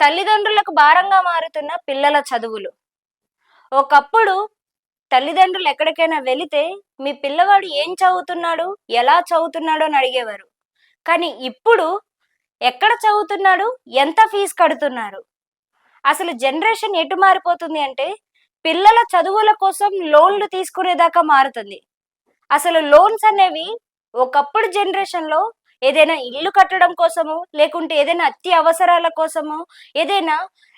తల్లిదండ్రులకు భారంగా మారుతున్న పిల్లల చదువులు. ఒకప్పుడు తల్లిదండ్రులు ఎక్కడికైనా వెళితే మీ పిల్లవాడు ఏం చదువుతున్నాడు ఎలా చదువుతున్నాడు అని అడిగేవారు. కానీ ఇప్పుడు ఎక్కడ చదువుతున్నాడు ఎంత ఫీజు కడుతున్నారు అసలు జనరేషన్ ఎటు మారిపోతుంది అంటే పిల్లల చదువుల కోసం లోన్లు తీసుకునేదాకా మారుతుంది. అసలు లోన్స్ అనేవి ఒకప్పుడు జనరేషన్లో ఏదైనా ఇల్లు కట్టడం కోసము లేకుంటే ఏదైనా అత్య అవసరాల కోసము ఏదైనా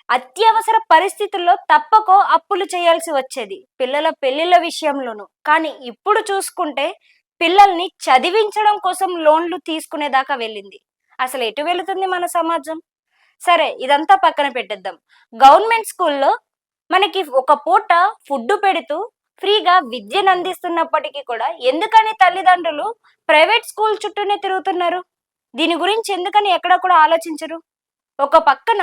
అత్యవసర పరిస్థితుల్లో తప్పకో అప్పులు చేయాల్సి వచ్చేది పిల్లల పెళ్ళిళ్ళ విషయంలోనూ. కానీ ఇప్పుడు చూసుకుంటే పిల్లల్ని చదివించడం కోసం లోన్లు తీసుకునేదాకా వెళ్ళింది. అసలు ఎటు వెళుతుంది మన సమాజం? సరే ఇదంతా పక్కన పెట్టేద్దాం. గవర్నమెంట్ స్కూల్లో మనకి ఒక పూట ఫుడ్ పెడుతూ ఫ్రీగా విద్యను అందిస్తున్నప్పటికీ కూడా ఎందుకని తల్లిదండ్రులు ప్రైవేట్ స్కూల్ చుట్టూనే తిరుగుతున్నారు? దీని గురించి ఎందుకని ఎక్కడ కూడా ఆలోచించరు? ఒక పక్కన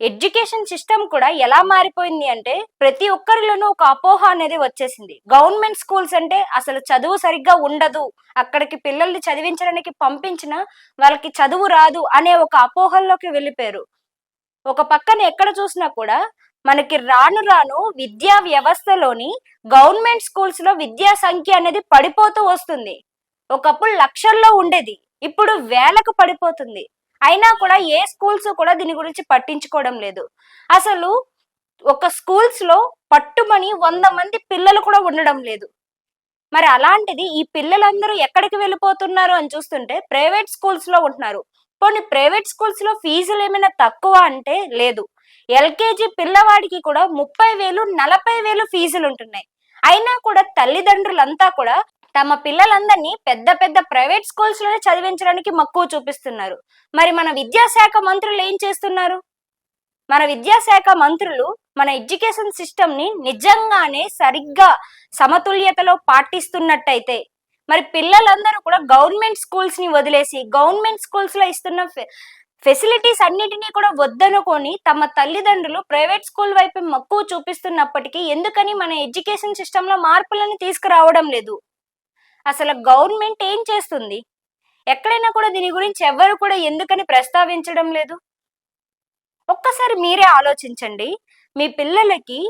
ఎడ్యుకేషన్ సిస్టమ్ కూడా ఎలా మారిపోయింది అంటే ప్రతి ఒక్కరిలోనూ ఒక అపోహ అనేది వచ్చేసింది. గవర్నమెంట్ స్కూల్స్ అంటే అసలు చదువు సరిగ్గా ఉండదు. అక్కడికి పిల్లల్ని చదివించడానికి పంపించిన వాళ్ళకి చదువు రాదు అనే ఒక అపోహల్లోకి వెళ్ళిపోయారు. ఒక పక్కన ఎక్కడ చూసినా కూడా మనకి రాను రాను విద్యా వ్యవస్థలోని గవర్నమెంట్ స్కూల్స్లో విద్యా సంఖ్య అనేది పడిపోతూ వస్తుంది. ఒకప్పుడు లక్షల్లో ఉండేది. ఇప్పుడు వేలకు పడిపోతుంది. అయినా కూడా ఏ స్కూల్స్ కూడా దీని గురించి పట్టించుకోవడం లేదు. అసలు ఒక స్కూల్స్లో పట్టుమని వంద మంది పిల్లలు కూడా ఉండడం లేదు. మరి అలాంటిది ఈ పిల్లలందరూ ఎక్కడికి వెళ్ళిపోతున్నారు అని చూస్తుంటే ప్రైవేట్ స్కూల్స్లో ఉంటున్నారు. కొన్ని ప్రైవేట్ స్కూల్స్లో ఫీజులు ఏమైనా తక్కువ అంటే లేదు. ఎల్కేజీ పిల్లవాడికి కూడా ముప్పై వేలు నలభై వేలు ఫీజులు ఉంటున్నాయి. అయినా కూడా తల్లిదండ్రులంతా కూడా తమ పిల్లలందరినీ పెద్ద పెద్ద ప్రైవేట్ స్కూల్స్లోనే చదివించడానికి మక్కువ చూపిస్తున్నారు. మరి మన విద్యాశాఖ మంత్రులు ఏం చేస్తున్నారు? మన విద్యాశాఖ మంత్రులు మన ఎడ్యుకేషన్ సిస్టమ్ని నిజంగానే సరిగ్గా సమతుల్యతలో పాటిస్తున్నట్టయితే మరి పిల్లలందరూ కూడా గవర్నమెంట్ స్కూల్స్ని వదిలేసి గవర్నమెంట్ స్కూల్స్లో ఇస్తున్న ఫెసిలిటీస్ అన్నిటినీ కూడా వద్దనుకొని తమ తల్లిదండ్రులు ప్రైవేట్ స్కూల్ వైపు మక్కువ చూపిస్తున్నప్పటికీ ఎందుకని మన ఎడ్యుకేషన్ సిస్టంలో మార్పులను తీసుకురావడం లేదు? అసలు గవర్నమెంట్ ఏం చేస్తుంది? ఎక్కడైనా కూడా దీని గురించి ఎవరు కూడా ఎందుకని ప్రస్తావించడం లేదు? ఒక్కసారి మీరే ఆలోచించండి. మీ పిల్లలకి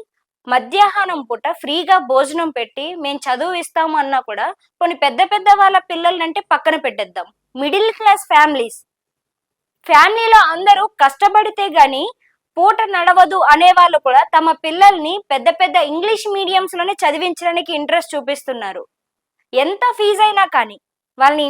మధ్యాహ్నం పూట ఫ్రీగా భోజనం పెట్టి మేము చదువు ఇస్తాము అన్నా కూడా కొన్ని పెద్ద పెద్ద వాళ్ళ పిల్లలంటే పక్కన పెట్టేద్దాం. Middle class families. ఫ్యామిలీలో అందరూ కష్టపడితే గాని పూట నడవదు అనే వాళ్ళు కూడా తమ పిల్లల్ని పెద్ద పెద్ద ఇంగ్లీష్ మీడియంస్లోనే చదివించడానికి ఇంట్రెస్ట్ చూపిస్తున్నారు. ఎంత ఫీజు అయినా కానీ వాళ్ళని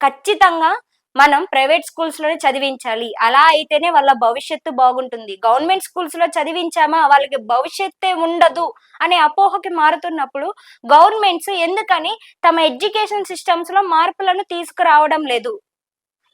ఖచ్చితంగా మనం ప్రైవేట్ స్కూల్స్లోనే చదివించాలి. అలా అయితేనే వాళ్ళ భవిష్యత్తు బాగుంటుంది. గవర్నమెంట్ స్కూల్స్లో చదివించామా? వాళ్ళకి భవిష్యత్తే ఉండదు అనే అపోహకి మారుతున్నప్పుడు గవర్నమెంట్స్ ఎందుకని తమ ఎడ్యుకేషన్ సిస్టమ్స్లో మార్పులను తీసుకురావడం లేదు.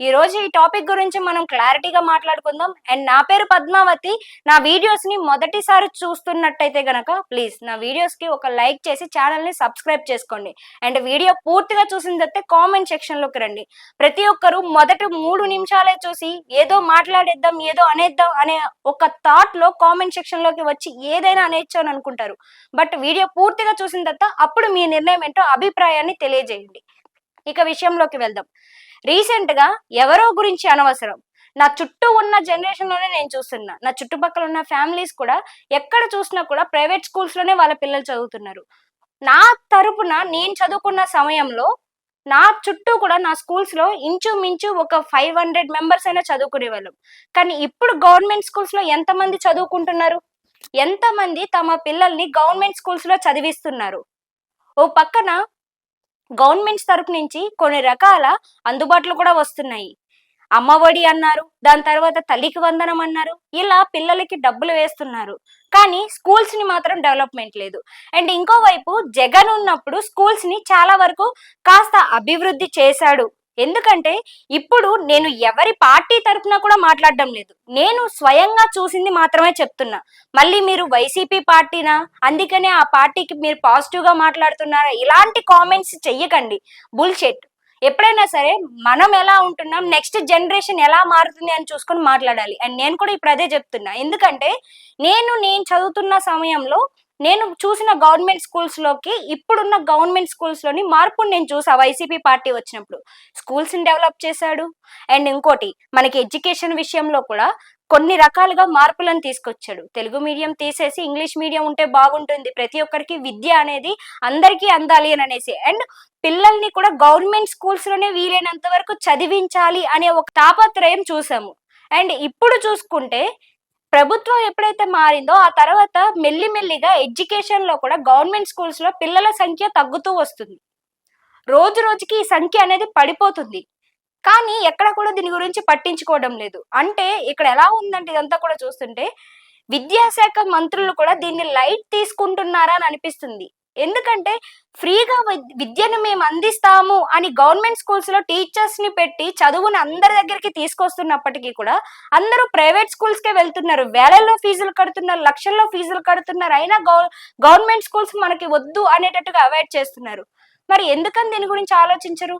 ఈ రోజు ఈ టాపిక్ గురించి మనం క్లారిటీగా మాట్లాడుకుందాం. అండ్ నా పేరు పద్మావతి. నా వీడియోస్ని మొదటిసారి చూస్తున్నట్టయితే గనక ప్లీజ్ నా వీడియోస్కి ఒక లైక్ చేసి ఛానల్ని సబ్స్క్రైబ్ చేసుకోండి. అండ్ వీడియో పూర్తిగా చూసిన తర్వాత కామెంట్ సెక్షన్లోకి రండి. ప్రతి ఒక్కరు మొదటి మూడు నిమిషాలే చూసి ఏదో మాట్లాడేద్దాం ఏదో అనేద్దాం అనే ఒక థాట్లో కామెంట్ సెక్షన్లోకి వచ్చి ఏదైనా అనేచ్చు అని అనుకుంటారు. బట్ వీడియో పూర్తిగా చూసిన తర్వాత అప్పుడు మీ నిర్ణయం ఏంటో అభిప్రాయాన్ని తెలియజేయండి. ఇక విషయంలోకి వెళ్దాం. రీసెంట్గా ఎవరో గురించి అనవసరం. నా చుట్టూ ఉన్న జనరేషన్లోనే నేను చూస్తున్నా. నా చుట్టుపక్కల ఉన్న ఫ్యామిలీస్ కూడా ఎక్కడ చూసినా కూడా ప్రైవేట్ స్కూల్స్లోనే వాళ్ళ పిల్లలు చదువుతున్నారు. నా తరపున నేను చదువుకున్న సమయంలో నా చుట్టూ కూడా నా స్కూల్స్లో ఇంచుమించు ఒక ఫైవ్ హండ్రెడ్ మెంబర్స్ అయినా చదువుకునే వాళ్ళం కానీ ఇప్పుడు గవర్నమెంట్ స్కూల్స్లో ఎంతమంది చదువుకుంటున్నారు? ఎంతమంది తమ పిల్లల్ని గవర్నమెంట్ స్కూల్స్లో చదివిస్తున్నారు? ఓ పక్కన గవర్నమెంట్స్ తరపు నుంచి కొన్ని రకాల అందుబాటులో కూడా వస్తున్నాయి. అమ్మఒడి అన్నారు దాని తర్వాత తల్లికి వందనం అన్నారు ఇలా పిల్లలకి డబ్బులు వేస్తున్నారు. కానీ స్కూల్స్ని మాత్రం డెవలప్మెంట్ లేదు. అండ్ ఇంకోవైపు జగన్ ఉన్నప్పుడు స్కూల్స్ని చాలా వరకు కాస్త అభివృద్ధి చేశాడు. ఎందుకంటే ఇప్పుడు నేను ఎవరి పార్టీ తరఫున కూడా మాట్లాడడం లేదు. నేను స్వయంగా చూసింది మాత్రమే చెప్తున్నా. మళ్ళీ మీరు వైసీపీ పార్టీనా? అందుకనే ఆ పార్టీకి మీరు పాజిటివ్గా మాట్లాడుతున్నారా? ఇలాంటి కామెంట్స్ చెయ్యకండి. బుల్షెట్. ఎప్పుడైనా సరే మనం ఎలా ఉంటున్నాం? నెక్స్ట్ జనరేషన్ ఎలా మారుతుంది అని చూసుకొని మాట్లాడాలి. అండ్ నేను కూడా ఇప్పుడు అదే చెప్తున్నా. ఎందుకంటే నేను నేను చదువుతున్న సమయంలో నేను చూసిన గవర్నమెంట్ స్కూల్స్లోకి ఇప్పుడున్న గవర్నమెంట్ స్కూల్స్లోని మార్పుని నేను చూసా. వైసీపీ పార్టీ వచ్చినప్పుడు. స్కూల్స్ని డెవలప్ చేశాడు. అండ్ ఇంకోటి మనకి ఎడ్యుకేషన్ విషయంలో కూడా కొన్ని రకాలుగా మార్పులను తీసుకొచ్చాడు. తెలుగు మీడియం తీసేసి ఇంగ్లీష్ మీడియం ఉంటే బాగుంటుంది. ప్రతి ఒక్కరికి విద్య అనేది అందరికీ అందాలి అని అనేసి. అండ్ పిల్లల్ని కూడా గవర్నమెంట్ స్కూల్స్లోనే వీలైనంత వరకు చదివించాలి అనే ఒక తాపత్రయం చూసాము. అండ్ ఇప్పుడు చూసుకుంటే ప్రభుత్వం ఎప్పుడైతే మారిందో ఆ తర్వాత మెల్లిమెల్లిగా ఎడ్యుకేషన్లో కూడా గవర్నమెంట్ స్కూల్స్లో పిల్లల సంఖ్య తగ్గుతూ వస్తుంది. రోజు రోజుకి ఈ సంఖ్య అనేది పడిపోతుంది. కానీ ఎక్కడ కూడా దీని గురించి పట్టించుకోవడం లేదు. అంటే ఇక్కడ ఎలా ఉందంటే ఇదంతా కూడా చూస్తుంటే విద్యాశాఖ మంత్రులు కూడా దీన్ని లైట్ తీసుకుంటున్నారా అని అనిపిస్తుంది. ఎందుకంటే ఫ్రీగా విద్యను మేము అందిస్తాము అని గవర్నమెంట్ స్కూల్స్లో టీచర్స్ని పెట్టి చదువుని అందరి దగ్గరికి తీసుకొస్తున్నప్పటికీ కూడా అందరూ ప్రైవేట్ స్కూల్స్ కే వెళ్తున్నారు. వేలల్లో ఫీజులు కడుతున్నారు లక్షల్లో ఫీజులు కడుతున్నారు. అయినా గవర్నమెంట్ స్కూల్స్ మనకి వద్దు అనేటట్టుగా అవాయిడ్ చేస్తున్నారు. మరి ఎందుకని దీని గురించి ఆలోచించరు?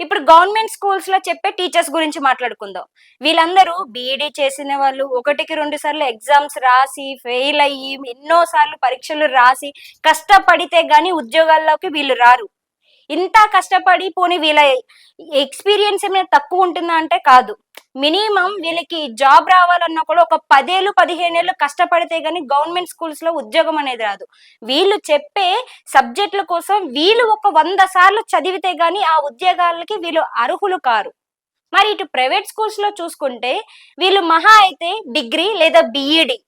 ఇప్పుడు గవర్నమెంట్ స్కూల్స్లో చెప్పే టీచర్స్ గురించి మాట్లాడుకుందాం. వీళ్ళందరూ బీఈడీ చేసిన వాళ్ళు ఒకటికి రెండు సార్లు ఎగ్జామ్స్ రాసి ఫెయిల్ అయ్యి ఎన్నో సార్లు పరీక్షలు రాసి కష్టపడితే గాని ఉద్యోగాల్లోకి వీళ్ళు రారు. ఇంత కష్టపడి పోనీ వీళ్ళ ఎక్స్పీరియన్స్ ఏమైనా తక్కువ ఉంటుందా అంటే కాదు. మినిమం వీళ్ళకి జాబ్ రావాలన్నా కూడా ఒక పదేళ్ళు పదిహేను ఏళ్ళు కష్టపడితే గానీ గవర్నమెంట్ స్కూల్స్లో ఉద్యోగం అనేది రాదు. వీళ్ళు చెప్పే సబ్జెక్టుల కోసం వీళ్ళు ఒక వంద సార్లు చదివితే గానీ ఆ ఉద్యోగాలకి వీళ్ళు అర్హులు కారు. మరి ఇటు ప్రైవేట్ స్కూల్స్లో చూసుకుంటే వీళ్ళు మహా అయితే డిగ్రీ లేదా బిఈడి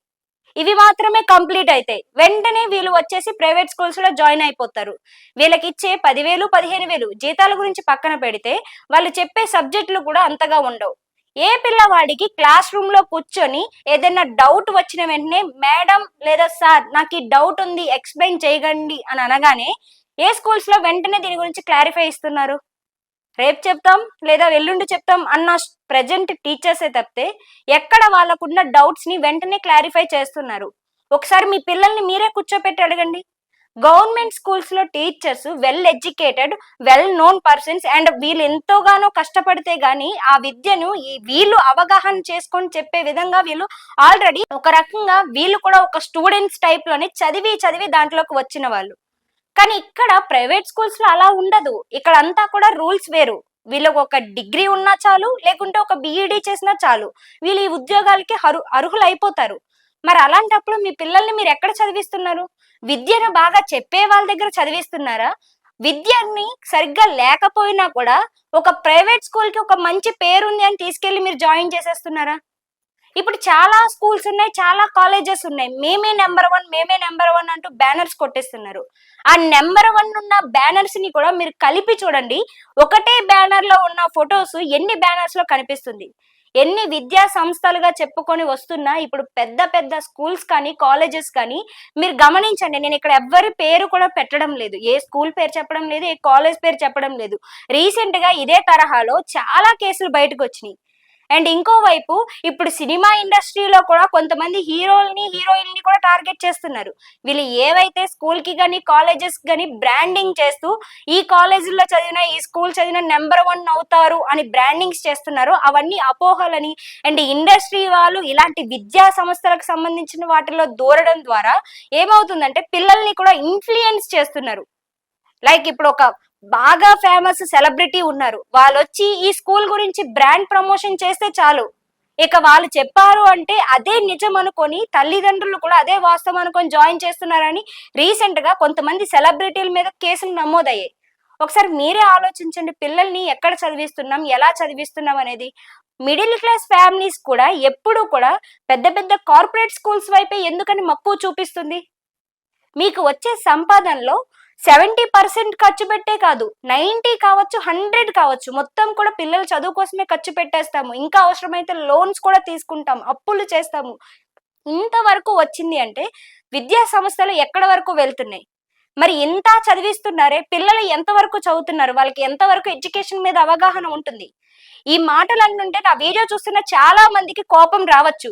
ఇవి మాత్రమే కంప్లీట్ అవుతాయి వెంటనే వీళ్ళు వచ్చేసి ప్రైవేట్ స్కూల్స్లో జాయిన్ అయిపోతారు. వీళ్ళకి ఇచ్చే పదివేలు పదిహేను వేలు జీతాల గురించి పక్కన పెడితే వాళ్ళు చెప్పే సబ్జెక్టులు కూడా అంతగా ఉండవు. ఏ పిల్లవాడికి క్లాస్ రూమ్లో కూర్చొని ఏదైనా డౌట్ వచ్చిన వెంటనే మేడం లేదా సార్ నాకు ఈ డౌట్ ఉంది ఎక్స్ప్లెయిన్ చేయగండి అని అనగానే ఏ స్కూల్స్లో వెంటనే దీని గురించి క్లారిఫై ఇస్తున్నారు? రేపు చెప్తాం లేదా ఎల్లుండి చెప్తాం అన్న ప్రజెంట్ టీచర్సే తప్పితే ఎక్కడ వాళ్ళకున్న డౌట్స్ని వెంటనే క్లారిఫై చేస్తున్నారు? ఒకసారి మీ పిల్లల్ని మీరే కూర్చోపెట్టి అడగండి. గవర్నమెంట్ స్కూల్స్లో teachers well educated well known persons and వీళ్ళు ఎంతోగానో కష్టపడితే గానీ ఆ విద్యను ఈ వీళ్ళు అవగాహన చేసుకొని చెప్పే విధంగా వీళ్ళు ఆల్రెడీ ఒక రకంగా వీళ్ళు కూడా ఒక స్టూడెంట్స్ టైప్లోనే చదివి చదివి దాంట్లోకి వచ్చిన వాళ్ళు. కానీ ఇక్కడ ప్రైవేట్ స్కూల్స్లో అలా ఉండదు. ఇక్కడ అంతా కూడా రూల్స్ వేరు. వీళ్ళకు ఒక డిగ్రీ ఉన్నా చాలు లేకుంటే ఒక బీఈడీ చేసినా చాలు. వీళ్ళు ఈ ఉద్యోగాలకి అరు అర్హులు అయిపోతారు మరి అలాంటప్పుడు మీ పిల్లల్ని మీరు ఎక్కడ చదివిస్తున్నారు? విద్యను బాగా చెప్పే వాళ్ళ దగ్గర చదివిస్తున్నారా? విద్యని సరిగ్గా లేకపోయినా కూడా ఒక ప్రైవేట్ స్కూల్కి ఒక మంచి పేరుంది అని తీసుకెళ్ళి మీరు జాయిన్ చేసేస్తున్నారా? ఇప్పుడు చాలా స్కూల్స్ ఉన్నాయి చాలా కాలేజెస్ ఉన్నాయి. మేమే నెంబర్ వన్ మేమే నెంబర్ వన్ అంటూ బ్యానర్స్ కొట్టేస్తున్నారు. ఆ నెంబర్ వన్ ఉన్న బ్యానర్స్ని కూడా మీరు కలిపి చూడండి. ఒకటే బ్యానర్లో ఉన్న ఫొటోస్ ఎన్ని బ్యానర్స్లో కనిపిస్తుంది? ఎన్ని విద్యా సంస్థలుగా చెప్పుకొని వస్తున్నా ఇప్పుడు పెద్ద పెద్ద స్కూల్స్ కానీ కాలేజెస్ కానీ మీరు గమనించండి నేను ఇక్కడ ఎవ్వరి పేరు కూడా పెట్టడం లేదు. ఏ స్కూల్ పేరు చెప్పడం లేదు ఏ కాలేజ్ పేరు చెప్పడం లేదు. రీసెంట్గా ఇదే తరహాలో చాలా కేసులు బయటకు వచ్చినాయి. అండ్ ఇంకోవైపు ఇప్పుడు సినిమా ఇండస్ట్రీలో కూడా కొంతమంది హీరోల్ని హీరోయిన్ని కూడా టార్గెట్ చేస్తున్నారు. వీళ్ళు ఏవైతే స్కూల్కి కానీ కాలేజెస్ కానీ బ్రాండింగ్ చేస్తూ ఈ కాలేజీల్లో చదివిన ఈ స్కూల్ చదివిన నెంబర్ వన్ అవుతారు అని బ్రాండింగ్స్ చేస్తున్నారు. అవన్నీ అపోహలని అండ్ ఇండస్ట్రీ వాళ్ళు ఇలాంటి విద్యా సంస్థలకు సంబంధించిన వాటిలో దూరడం ద్వారా ఏమవుతుందంటే పిల్లల్ని కూడా ఇన్ఫ్లుయెన్స్ చేస్తున్నారు. లైక్ ఇప్పుడు ఒక బాగా ఫేమస్ సెలబ్రిటీ ఉన్నారు. వాళ్ళు వచ్చి ఈ స్కూల్ గురించి బ్రాండ్ ప్రమోషన్ చేస్తే చాలు. ఇక వాళ్ళు చెప్పారు అంటే అదే నిజం అనుకొని తల్లిదండ్రులు కూడా అదే వాస్తవం అనుకొని జాయిన్ చేస్తున్నారని రీసెంట్గా కొంతమంది సెలబ్రిటీల మీద కేసులు నమోదయ్యాయి. ఒకసారి మీరే ఆలోచించండి పిల్లల్ని ఎక్కడ చదివిస్తున్నాం ఎలా చదివిస్తున్నాం అనేది. మిడిల్ క్లాస్ ఫ్యామిలీస్ కూడా ఎప్పుడు కూడా పెద్ద పెద్ద కార్పొరేట్ స్కూల్స్ వైపే ఎందుకని మక్కువ చూపిస్తుంది? మీకు వచ్చే సంపాదనలో సెవెంటీ పర్సెంట్ ఖర్చు పెట్టే కాదు నైంటీ కావచ్చు హండ్రెడ్ కావచ్చు మొత్తం కూడా పిల్లల చదువు కోసమే ఖర్చు పెట్టేస్తాము. ఇంకా అవసరమైతే లోన్స్ కూడా తీసుకుంటాం అప్పులు చేస్తాము. ఇంతవరకు వచ్చింది అంటే విద్యా సంస్థలు ఎక్కడ వరకు వెళ్తున్నాయి? మరి ఇంత చదివిస్తున్నారే? పిల్లలు ఎంతవరకు చదువుతున్నారు? వాళ్ళకి ఎంతవరకు ఎడ్యుకేషన్ మీద అవగాహన ఉంటుంది? ఈ మాటలు అంటుంటే నా వీడియో చూస్తున్న చాలా మందికి కోపం రావచ్చు.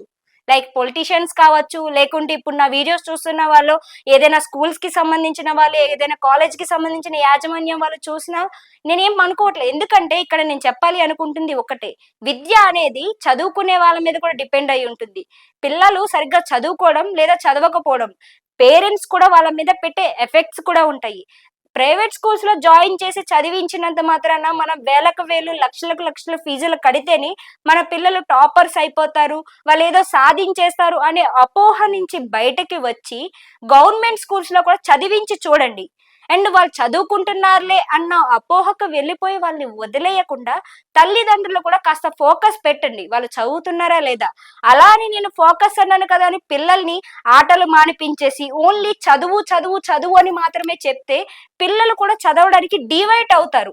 లైక్ పొలిటీషియన్స్ కావచ్చు లేకుంటే ఇప్పుడు నా వీడియోస్ చూస్తున్న వాళ్ళు ఏదైనా స్కూల్స్కి సంబంధించిన వాళ్ళు ఏదైనా కాలేజ్కి సంబంధించిన యాజమాన్యం వాళ్ళు చూసినా నేనేం అనుకోవట్లేదు. ఎందుకంటే ఇక్కడ నేను చెప్పాలి అనుకుంటుంది ఒకటే. విద్య అనేది చదువుకునే వాళ్ళ మీద కూడా డిపెండ్ అయి ఉంటుంది. పిల్లలు సరిగ్గా చదువుకోవడం లేదా చదవకపోవడం పేరెంట్స్ కూడా వాళ్ళ మీద పెట్టే ఎఫెక్ట్స్ కూడా ఉంటాయి. ప్రైవేట్ స్కూల్స్లో జాయిన్ చేసి చదివించినంత మాత్రాన మనం వేలకు వేలు లక్షలకు లక్షల ఫీజులు కడితేనే మన పిల్లలు టాపర్స్ అయిపోతారు వాళ్ళు ఏదో సాధించేస్తారు అనే అపోహ నుంచి బయటకి వచ్చి గవర్నమెంట్ స్కూల్స్లో కూడా చదివించి చూడండి. అండ్ వాళ్ళు చదువుకుంటున్నారులే అన్న అపోహకు వెళ్ళిపోయి వాళ్ళని వదిలేయకుండా తల్లిదండ్రులు కూడా కాస్త ఫోకస్ పెట్టండి. వాళ్ళు చదువుతున్నారా లేదా? అలా అని నేను ఫోకస్ అన్నాను కదా అని పిల్లల్ని ఆటలు మానిపించేసి ఓన్లీ చదువు చదువు చదువు అని మాత్రమే చెప్తే పిల్లలు కూడా చదవడానికి డివైట్ అవుతారు.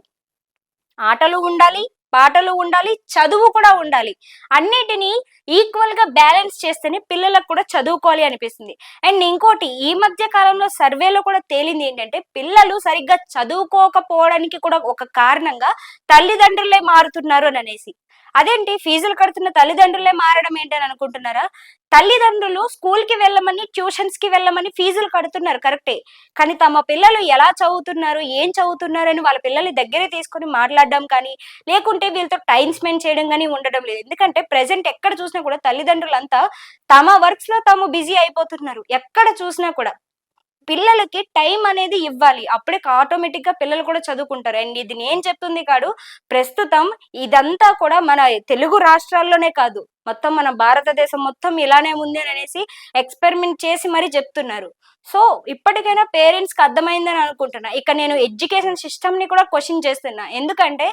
ఆటలు ఉండాలి పాటలు ఉండాలి చదువు కూడా ఉండాలి. అన్నిటినీ ఈక్వల్గా బ్యాలెన్స్ చేస్తేనే పిల్లలకు కూడా చదువుకోవాలి అనిపిస్తుంది. అండ్ ఇంకోటి ఈ మధ్య కాలంలో సర్వేలో కూడా తేలింది ఏంటంటే పిల్లలు సరిగ్గా చదువుకోకపోవడానికి కూడా ఒక కారణంగా తల్లిదండ్రులే మారుతున్నారు అని అనేసి. అదేంటి? ఫీజులు కడుతున్న తల్లిదండ్రులే మారడం ఏంటని అనుకుంటున్నారా? తల్లిదండ్రులు స్కూల్కి వెళ్ళమని ట్యూషన్స్కి వెళ్ళమని ఫీజులు కడుతున్నారు కరెక్టే కానీ తమ పిల్లలు ఎలా చదువుతున్నారు ఏం చదువుతున్నారు అని వాళ్ళ పిల్లల్ని దగ్గరే తీసుకొని మాట్లాడడం కానీ లేకుంటే వీళ్ళతో టైం స్పెండ్ చేయడం కానీ ఉండడం లేదు. ఎందుకంటే ప్రజెంట్ ఎక్కడ చూసినా కూడా తల్లిదండ్రులంతా తమ వర్క్స్లో తాము బిజీ అయిపోతున్నారు. ఎక్కడ చూసినా కూడా పిల్లలకి టైం అనేది ఇవ్వాలి. అప్పుడే ఆటోమేటిక్గా పిల్లలు కూడా చదువుకుంటారు. అండ్ ఇది నేను చెప్తుంది కాదు ప్రస్తుతం ఇదంతా కూడా మన తెలుగు రాష్ట్రాల్లోనే కాదు. మొత్తం మన భారతదేశం మొత్తం ఇలానే ఉంది అని అనేసి ఎక్స్పెరిమెంట్ చేసి మరీ చెప్తున్నారు. సో ఇప్పటికైనా పేరెంట్స్కి అర్థమైందని అనుకుంటున్నా. ఇక నేను ఎడ్యుకేషన్ సిస్టమ్ని కూడా క్వశ్చన్ చేస్తున్నా. ఎందుకంటే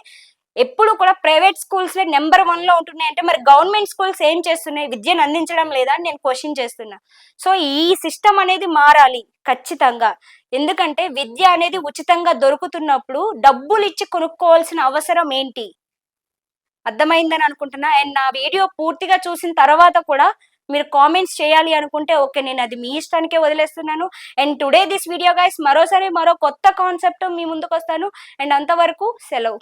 ఎప్పుడు కూడా ప్రైవేట్ స్కూల్స్ నెంబర్ వన్లో ఉంటున్నాయి అంటే మరి గవర్నమెంట్ స్కూల్స్ ఏం చేస్తున్నాయి? విద్యను అందించడం లేదా అని నేను క్వశ్చన్ చేస్తున్నా. సో ఈ సిస్టమ్ అనేది మారాలి ఖచ్చితంగా. ఎందుకంటే విద్య అనేది ఉచితంగా దొరుకుతున్నప్పుడు డబ్బులు ఇచ్చి కొనుక్కోవాల్సిన అవసరం ఏంటి? అర్థమైందని అనుకుంటున్నా. అండ్ నా వీడియో పూర్తిగా చూసిన తర్వాత కూడా మీరు కామెంట్స్ చేయాలి అనుకుంటే ఓకే నేను అది మీ ఇష్టానికే వదిలేస్తున్నాను. And today this video guys మరోసారి మరో కొత్త కాన్సెప్ట్ మీ ముందుకు వస్తాను అండ్ అంతవరకు సెలవు.